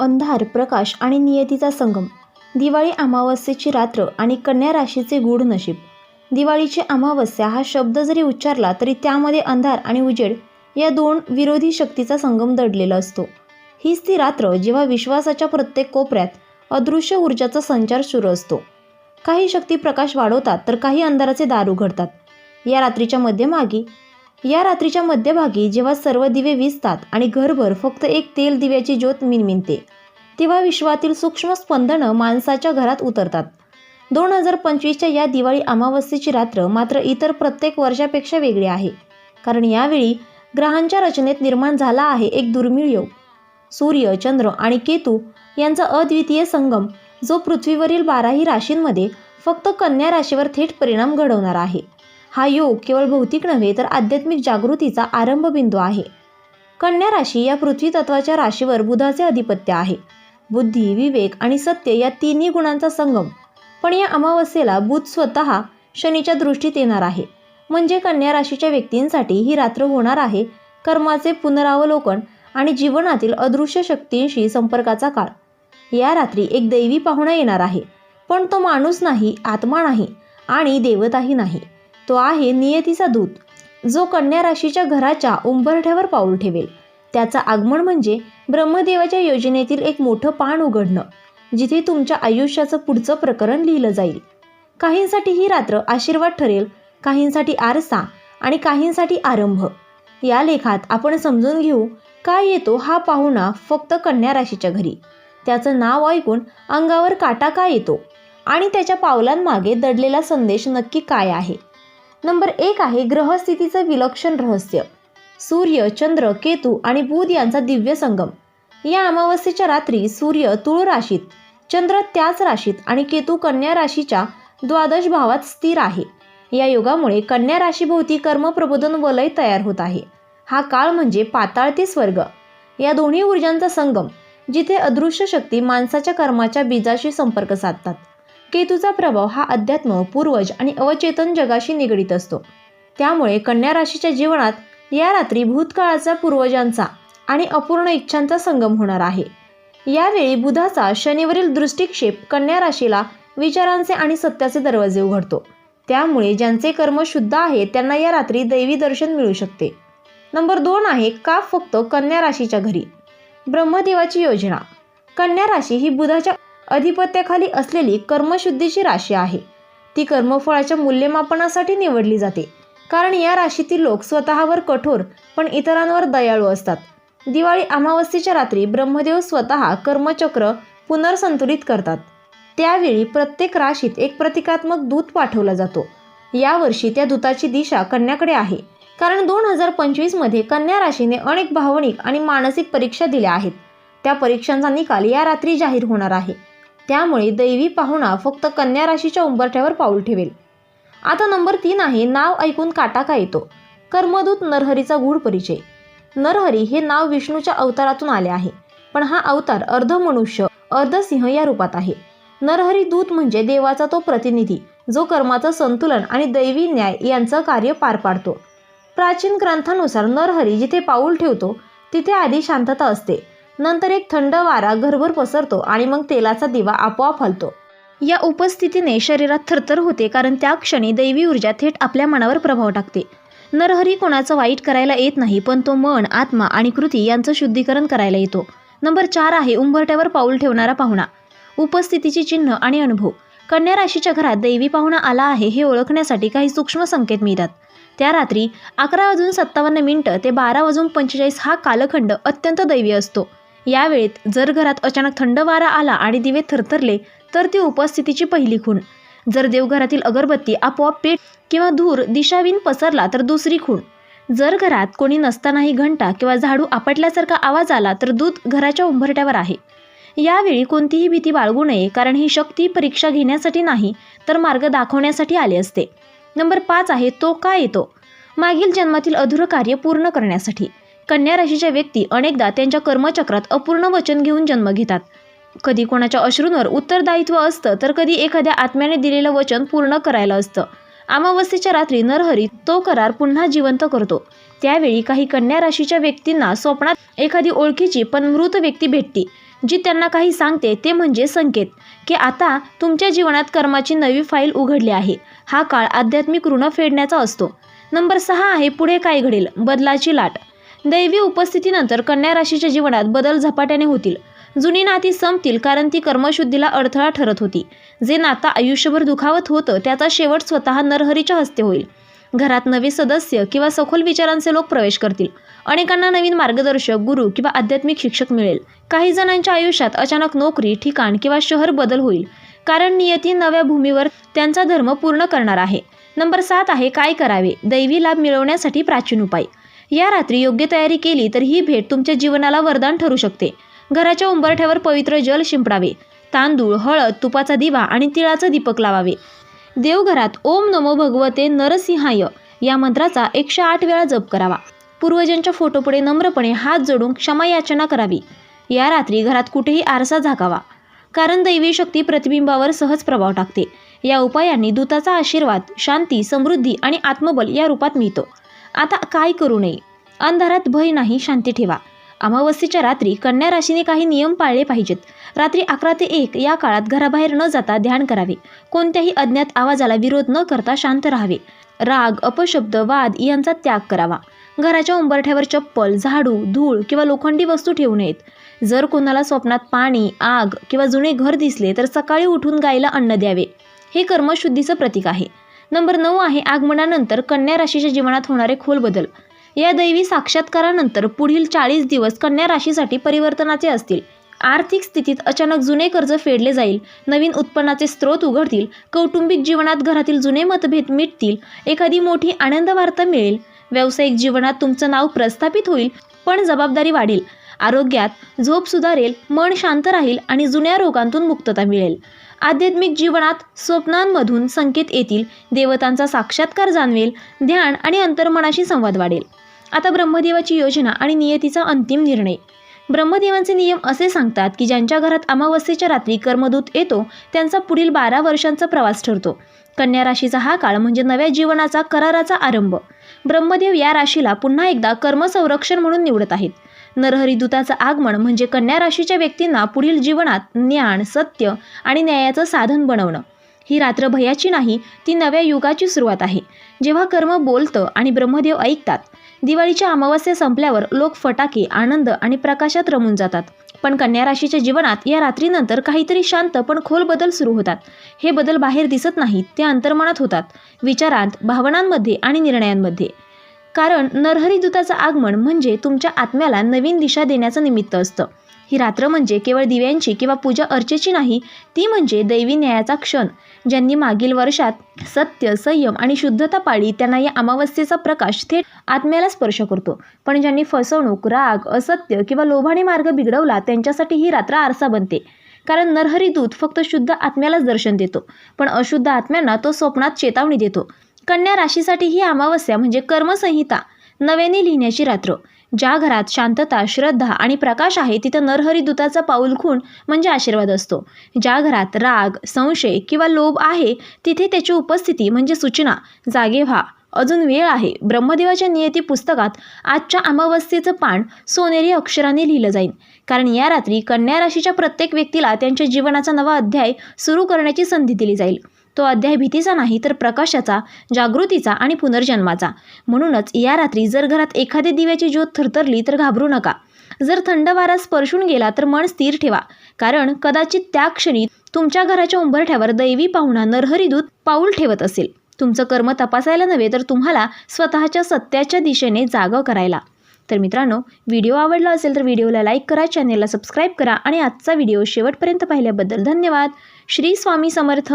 अंधार प्रकाश आणि नियतीचा संगम. दिवाळी अमावस्येची रात्र आणि कन्या राशीचे गूढ नशीब. दिवाळीची अमावस्या हा शब्द जरी उच्चारला तरी त्यामध्ये अंधार आणि उजेड या दोन विरोधी शक्तीचा संगम दडलेला असतो. हीच ती रात्र जेव्हा विश्वासाच्या प्रत्येक कोपऱ्यात अदृश्य ऊर्जाचा संचार सुरू असतो. काही शक्ती प्रकाश वाढवतात तर काही अंधाराचे दार उघडतात या रात्रीच्या मध्यमागी या रात्रीच्या मध्यभागी जेव्हा सर्व दिवे विजतात आणि घरभर फक्त एक तेल दिव्याची ज्योत मिनमिनते तेव्हा विश्वातील सूक्ष्म स्पंदनं माणसाच्या घरात उतरतात. दोन हजार पंचवीसच्या या दिवाळी अमावस्येची रात्र मात्र इतर प्रत्येक वर्षापेक्षा वेगळी आहे. कारण यावेळी ग्रहांच्या रचनेत निर्माण झाला आहे एक दुर्मिळ योग. सूर्य चंद्र आणि केतू यांचा अद्वितीय संगम जो पृथ्वीवरील बाराही राशींमध्ये फक्त कन्या राशीवर थेट परिणाम घडवणार आहे. हा योग केवळ भौतिक नव्हे तर आध्यात्मिक जागृतीचा आरंभबिंदू आहे. कन्या राशी या पृथ्वी तत्वाच्या राशीवर बुधाचे अधिपत्य आहे. बुद्धी विवेक आणि सत्य या तिन्ही गुणांचा संगम. पण या अमावस्येला बुध स्वतः शनीच्या दृष्टीत येणार आहे. म्हणजे कन्या राशीच्या व्यक्तींसाठी ही रात्र होणार आहे कर्माचे पुनरावलोकन आणि जीवनातील अदृश्य शक्तींशी संपर्काचा काळ. या रात्री एक दैवी पाहुणा येणार आहे. पण तो माणूस नाही आत्मा नाही आणि देवताही नाही. तो आहे नियतीचा दूत. जो कन्या राशीच्या घराच्या उंबरठ्यावर पाऊल ठेवेल. त्याचं आगमन म्हणजे ब्रह्मदेवाच्या योजनेतील एक मोठं पान उघडणं जिथे तुमच्या आयुष्याचं पुढचं प्रकरण लिहिलं जाईल. काहींसाठी ही रात्र आशीर्वाद ठरेल काहींसाठी आरसा आणि काहींसाठी आरंभ. या लेखात आपण समजून घेऊ काय येतो हा पाहुणा फक्त कन्या राशीच्या घरी. त्याचं नाव ऐकून अंगावर काटा का येतो? आणि त्याच्या पावलांमागे दडलेला संदेश नक्की काय आहे? नंबर एक आहे ग्रहस्थितीचं विलक्षण रहस्य. सूर्य चंद्र केतू आणि बुध यांचा दिव्य संगम. या अमावस्येच्या रात्री सूर्य तुळ राशीत चंद्र त्याच राशीत आणि केतू कन्या राशीच्या द्वादश भावात स्थिर आहे. या योगामुळे कन्या राशीभोवती कर्मप्रबोधन वलय तयार होत आहे. हा काळ म्हणजे पाताळ ते स्वर्ग. या दोन्ही ऊर्जांचा संगम जिथे अदृश्य शक्ती माणसाच्या कर्माच्या बीजाशी संपर्क साधतात. केतूचा प्रभाव हा अध्यात्म पूर्वज आणि अवचेतन जगाशी निगडीत असतो. त्यामुळे कन्या राशीच्या जीवनात या रात्री भूतकाळाचा पूर्वजांचा आणि अपूर्ण इच्छांचा संगम होणार आहे. यावेळी बुधाचा शनिवरील दृष्टिक्षेप कन्या राशीला विचारांचे आणि सत्याचे दरवाजे उघडतो. त्यामुळे ज्यांचे कर्म शुद्ध आहे त्यांना या रात्री दैवी दर्शन मिळू शकते. नंबर दोन आहे का फक्त कन्या राशीच्या घरी? ब्रह्मदेवाची योजना. कन्या राशी ही बुधाच्या अधिपत्याखाली असलेली कर्मशुद्धीची राशी आहे. ती कर्मफळाच्या मूल्यमापनासाठी निवडली जाते. कारण या राशीतील लोक स्वतःवर कठोर पण इतरांवर दयाळू असतात. दिवाळी अमावस्येच्या रात्री ब्रह्मदेव स्वतः कर्मचक्र पुनर्संतुलित करतात. त्यावेळी प्रत्येक राशीत एक प्रतिकात्मक दूत पाठवला जातो. यावर्षी त्या दूताची दिशा कन्याकडे आहे. कारण दोन हजार पंचवीसमध्ये कन्या राशीने अनेक भावनिक आणि मानसिक परीक्षा दिल्या आहेत. त्या परीक्षांचा निकाल या रात्री जाहीर होणार आहे. त्यामुळे दैवी पाहुणा फक्त कन्या राशीच्या उंबरठ्यावर पाऊल ठेवेल. आता नंबर तीन आहे नाव ऐकून काटा का येतो. कर्मदूत नरहरीचा गूढ परिचय. नरहरी हे नाव विष्णूच्या अवतारातून आले आहे पण हा अवतार अर्ध मनुष्य अर्ध सिंह या रूपात आहे. नरहरी दूत म्हणजे देवाचा तो प्रतिनिधी जो कर्माचं संतुलन आणि दैवी न्याय यांचं कार्य पार पाडतो. प्राचीन ग्रंथानुसार नरहरी जिथे पाऊल ठेवतो तिथे आधी शांतता असते. नंतर एक थंड वारा घरभर पसरतो आणि मग तेलाचा दिवा आपोआप हलतो. या उपस्थितीने शरीरात थरथर होते कारण त्या क्षणी दैवी ऊर्जा थेट आपल्या मनावर प्रभाव टाकते. नरहरी कोणाचं वाईट करायला येत नाही पण तो मन आत्मा आणि कृती यांचं शुद्धीकरण करायला येतो. नंबर चार आहे उंबरट्यावर पाऊल ठेवणारा पाहुणा. उपस्थितीची चिन्ह आणि अनुभव. कन्या राशीच्या घरात दैवी पाहुणा आला आहे हे ओळखण्यासाठी काही सूक्ष्म संकेत मिळतात. त्या रात्री अकरा वाजून सत्तावन्न मिनिटं ते बारा वाजून पंचेचाळीस हा कालखंड अत्यंत दैवी असतो. यावेळेत जर घरात अचानक थंड वारा आला आणि दिवे थरथरले तर ती उपस्थितीची पहिली खूण. जर देवघरातील अगरबत्ती आपोआप पेट किंवा धूर दिशावीन पसरला तर दुसरी खूण. जर घरात कोणी नसतानाही घंटा किंवा झाडू आपटल्यासारखा आवाज आला तर दूध घराच्या उंबरट्यावर आहे. यावेळी कोणतीही भीती बाळगू नये कारण ही शक्ती परीक्षा घेण्यासाठी नाही तर मार्ग दाखवण्यासाठी आले असते. नंबर पाच आहे तो का येतो? मागील जन्मातील अधुरं कार्य पूर्ण करण्यासाठी. कन्या राशीच्या व्यक्ती अनेकदा त्यांच्या कर्मचक्रात अपूर्ण वचन घेऊन जन्म घेतात. कधी कोणाच्या अश्रूंवर उत्तरदायित्व असतं तर कधी एखाद्या आत्म्याने दिलेलं वचन पूर्ण करायला असतं. अमावस्येच्या रात्री नरहरी तो करार पुन्हा जिवंत करतो. त्यावेळी काही कन्या राशीच्या व्यक्तींना स्वप्नात एखादी ओळखीची पण मृत व्यक्ती भेटते जी त्यांना काही सांगते ते म्हणजे संकेत की आता तुमच्या जीवनात कर्माची नवी फाईल उघडली आहे. हा काळ आध्यात्मिक ऋण फेडण्याचा असतो. नंबर सहा आहे पुढे काय घडेल? बदलाची लाट. दैवी उपस्थितीनंतर कन्या राशीच्या जीवनात बदल झपाट्याने होतील. जुनी नाती संपतील कारण ती कर्मशुद्धीला अडथळा ठरत होती. जे नातं आयुष्यभर दुखावत होतं त्याचा शेवट स्वतः नरहरीच्या हस्ते होईल. घरात नवे सदस्य किंवा सखोल विचारांचे लोक प्रवेश करतील. अनेकांना नवीन मार्गदर्शक गुरु किंवा आध्यात्मिक शिक्षक मिळेल. काही जणांच्या आयुष्यात अचानक नोकरी ठिकाण किंवा शहर बदल होईल. कारण नियती नव्या भूमीवर त्यांचा धर्म पूर्ण करणार आहे. नंबर सात आहे काय करावे? दैवी लाभ मिळवण्यासाठी प्राचीन उपाय. या रात्री योग्य तयारी केली तर ही भेट तुमच्या जीवनाला वरदान ठरू शकते. घराच्या उंबरठ्यावर पवित्र जल शिंपडावे. तांदूळ हळद तुपाचा दिवा आणि तिळाचं दीपक लावावे. देवघरात ओम नमो भगवते नरसिंहाय या मंत्राचा एकशे आठ वेळा जप करावा. पूर्वजांच्या फोटोपुढे नम्रपणे हात जोडून क्षमा याचना करावी. या रात्री घरात कुठेही आरसा झाकावा. कारण दैवी शक्ती प्रतिबिंबावर सहज प्रभाव टाकते. या उपायांनी दूताचा आशीर्वाद शांती समृद्धी आणि आत्मबल या रूपात मिळतो. आता काय करू नये? अंधारात भय नाही शांती ठेवा. अमावस्येच्या रात्री कन्या राशीने काही नियम पाळले पाहिजेत. रात्री अकरा ते एक या काळात घराबाहेर न जाता ध्यान करावे. कोणत्याही अज्ञात आवाजाला विरोध न करता शांत राहावे. राग अपशब्द वाद यांचा त्याग करावा. घराच्या उंबरठ्यावर चप्पल झाडू धूळ किंवा लोखंडी वस्तू ठेवू नयेत. जर कोणाला स्वप्नात पाणी आग किंवा जुने घर दिसले तर सकाळी उठून गायीला अन्न द्यावे. हे कर्मशुद्धीचं प्रतीक आहे. नंबर नऊ आहे आगमनानंतर कन्या राशीच्या जीवनात होणारे खोल बदल. या दैवी साक्षात्कारानंतर पुढील चाळीस दिवस कन्या राशीसाठी परिवर्तनाचे असतील. आर्थिक स्थितीत अचानक जुने कर्ज फेडले जाईल. नवीन उत्पन्नाचे स्रोत उघडतील. कौटुंबिक जीवनात घरातील जुने मतभेद मिटतील. एखादी मोठी आनंद वार्ता मिळेल. व्यावसायिक जीवनात तुमचं नाव प्रस्थापित होईल पण जबाबदारी वाढेल. आरोग्यात झोप सुधारेल मन शांत राहील आणि जुन्या रोगांतून मुक्तता मिळेल. आध्यात्मिक जीवनात स्वप्नांमधून संकेत येतील देवतांचा साक्षात्कार जाणवेल ध्यान आणि अंतर्मनाशी संवाद वाढेल. आता ब्रह्मदेवाची योजना आणि नियतीचा अंतिम निर्णय. ब्रह्मदेवांचे नियम असे सांगतात की ज्यांच्या घरात अमावस्येच्या रात्री कर्मदूत येतो त्यांचा पुढील बारा वर्षांचा प्रवास ठरतो. कन्या राशीचा हा काळ म्हणजे नव्या जीवनाचा कराराचा आरंभ. ब्रह्मदेव या राशीला पुन्हा एकदा कर्मसंरक्षण म्हणून निवडत आहेत. नरहरी दूताचं आगमन म्हणजे कन्या राशीच्या व्यक्तींना पुढील जीवनात ज्ञान सत्य आणि न्यायाचं साधन बनवणं. ही रात्र भयाची नाही ती नव्या युगाची सुरुवात आहे. जेव्हा कर्म बोलतं आणि ब्रह्मदेव ऐकतात दिवाळीच्या अमावस्या संपल्यावर लोक फटाके आनंद आणि प्रकाशात रमून जातात. पण कन्या राशीच्या जीवनात या रात्रीनंतर काहीतरी शांत पण खोल बदल सुरू होतात. हे बदल बाहेर दिसत नाहीत ते अंतर्मनात होतात. विचारांत भावनांमध्ये आणि निर्णयांमध्ये. कारण नरहरी दूताचं आगमन म्हणजे तुमच्या आत्म्याला नवीन दिशा देण्याचं निमित्त असतं. ही रात्र म्हणजे केवळ दिव्यांची किंवा पूजा अर्चेची नाही ती म्हणजे दैवी न्यायाचा क्षण ज्यांनी मागील वर्षात सत्य संयम आणि शुद्धता पाळली त्यांना या अमावस्येचा प्रकाश थेट आत्म्याला स्पर्श करतो. पण ज्यांनी फसवणूक राग असत्य किंवा लोभाने मार्ग बिघडवला त्यांच्यासाठी ही रात्र आरसा बनते. कारण नरहरी दूत फक्त शुद्ध आत्म्यालाच दर्शन देतो पण अशुद्ध आत्म्यांना तो स्वप्नात चेतावणी देतो. कन्या राशीसाठी ही अमावस्या म्हणजे कर्मसंहिता नव्याने लिहिण्याची रात्र. ज्या घरात शांतता श्रद्धा आणि प्रकाश आहे तिथं नरहरी दूताचा पाऊल खूण म्हणजे आशीर्वाद असतो. ज्या घरात राग संशय किंवा लोभ आहे तिथे त्याची उपस्थिती म्हणजे सूचना जागे व्हा अजून वेळ आहे. ब्रह्मदेवाच्या नियती पुस्तकात आजच्या अमावस्येचं पान सोनेरी अक्षराने लिहिलं जाईल कारण या रात्री कन्या राशीच्या प्रत्येक व्यक्तीला त्यांच्या जीवनाचा नवा अध्याय सुरू करण्याची संधी दिली जाईल. तो अध्याय भीतीचा नाही तर प्रकाशाचा जागृतीचा आणि पुनर्जन्माचा. म्हणूनच या रात्री जर घरात एखादी दिव्याची ज्योत थरथरली तर घाबरू नका. जर थंड वारा स्पर्शून गेला तर मन स्थिर ठेवा. कारण कदाचित त्या क्षणी तुमच्या घराच्या उंबरठ्यावर दैवी पाहुणा नरहरी दूत पाऊल ठेवत असेल. तुमचं कर्म तपासायला नव्हे तर तुम्हाला स्वतःच्या सत्याच्या दिशेने जागं करायला. तर मित्रांनो व्हिडिओ आवडला असेल तर व्हिडिओला लाईक करा चॅनेलला सबस्क्राईब करा आणि आजचा व्हिडिओ शेवटपर्यंत पाहिल्याबद्दल धन्यवाद. श्री स्वामी समर्थ.